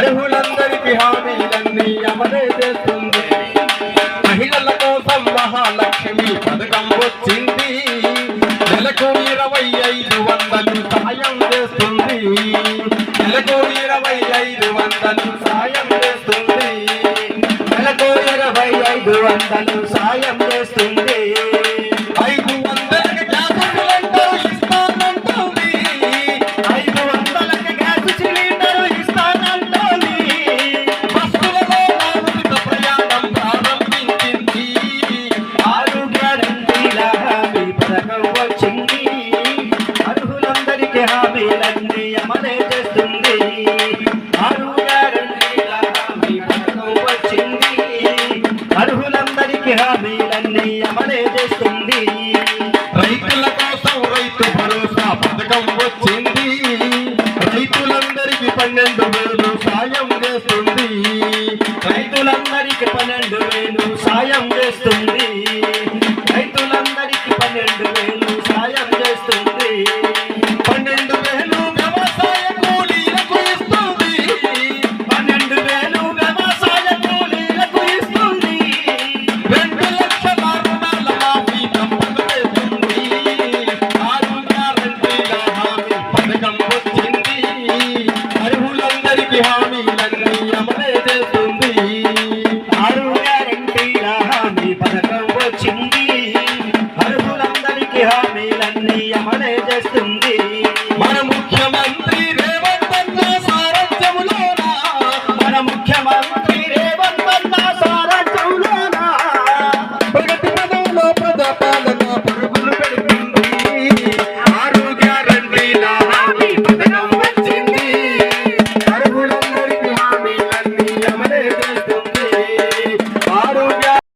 అర్హులందరికీ హామీలన్నీ అమలే చేస్తుంది. మహిళల కోసం మహాలక్ష్మి పథకం వచ్చింది. నెలకు ఇరవై ఐదు వందలు సాయం చేస్తుంది. నెలకు ఇరవై ఐదు వందలు సాయం చేస్తుంది. నెలకు ఇరవై ఐదు వందలు పనులన్నీ అమలే చేస్తుంది. అరువుగా రండి వచ్చింది. అర్హులందరికీ హామీలన్నీ అమలే చేస్తుంది. రైతు భరోసా పథకం వచ్చింది. పన్నెండు వేలు సాయం చేస్తుంది. రైతులందరికీ పన్నెండు వేలు సాయం చేస్తుంది. రైతులందరికీ పన్నెండు వేలు నీయమనే చేస్తుంది.